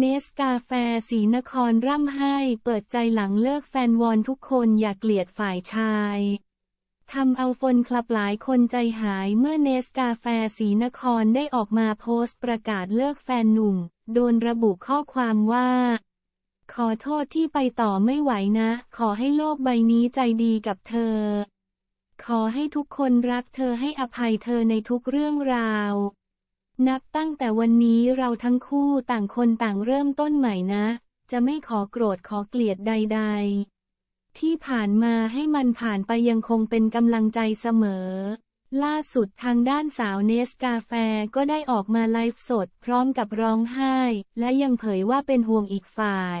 เนสกาแฟสีนครร่ำไห้ เปิดใจหลังเลิกแฟนวอนทุกคนอย่าเกลียดฝ่ายชายทำเอาฟนคลับหลายคนใจหายเมื่อเนสกาแฟสีนครได้ออกมาโพสต์ประกาศเลิกแฟนหนุ่ม โดนระบุข้อความว่า ขอโทษที่ไปต่อไม่ไหวนะ ขอให้โลกใบนี้ใจดีกับเธอ ขอให้ทุกคนรักเธอให้อภัยเธอในทุกเรื่องราว นับตั้งแต่วันนี้เราทั้งคู่ต่างคนต่างเริ่มต้นใหม่นะ จะไม่ขอโกรธขอเกลียดใด ๆ ที่ผ่านมาให้มันผ่านไปยังคงเป็นกำลังใจเสมอ ล่าสุดทางด้านสาวเนสกาแฟก็ได้ออกมาไลฟ์สดพร้อมกับร้องไห้ และยังเผยว่าเป็นห่วงอีกฝ่าย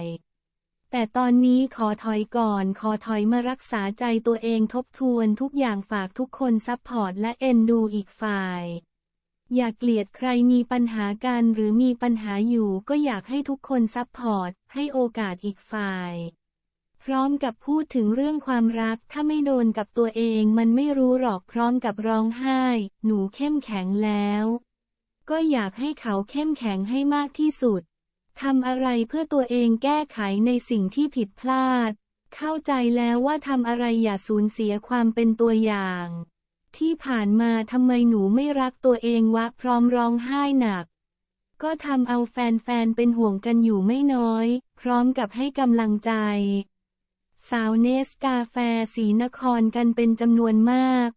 แต่ตอนนี้ขอถอยก่อน ขอถอยมารักษาใจตัวเองทบทวนทุกอย่างฝากทุกคนซัพพอร์ตและเอ็นดูอีกฝ่าย อย่าเกลียดใครมีปัญหากันหรือมีปัญหาอยู่ก็อยากให้ทุกคนซัพพอร์ต ให้โอกาสอีกฝ่าย พร้อมกับพูดถึงเรื่องความรักถ้าไม่โดนกับตัวเองมันไม่รู้หรอกพร้อมกับร้องไห้ หนูเข้มแข็งแล้ว ก็อยากให้เขาเข้มแข็งให้มากที่สุดทำอะไรเพื่อตัวเองแก้ไขในสิ่งที่ผิดพลาด เข้าใจแล้วว่าทำอะไรอย่าสูญเสียความเป็นตัวอย่าง ที่ผ่านมาทำไมหนูไม่รักตัวเองวะพร้อมร้องไห้หนัก ก็ทำเอาแฟนๆเป็นห่วงกันอยู่ไม่น้อย พร้อมกับให้กำลังใจ สาวเนสกาแฟสีนครกันเป็นจำนวนมาก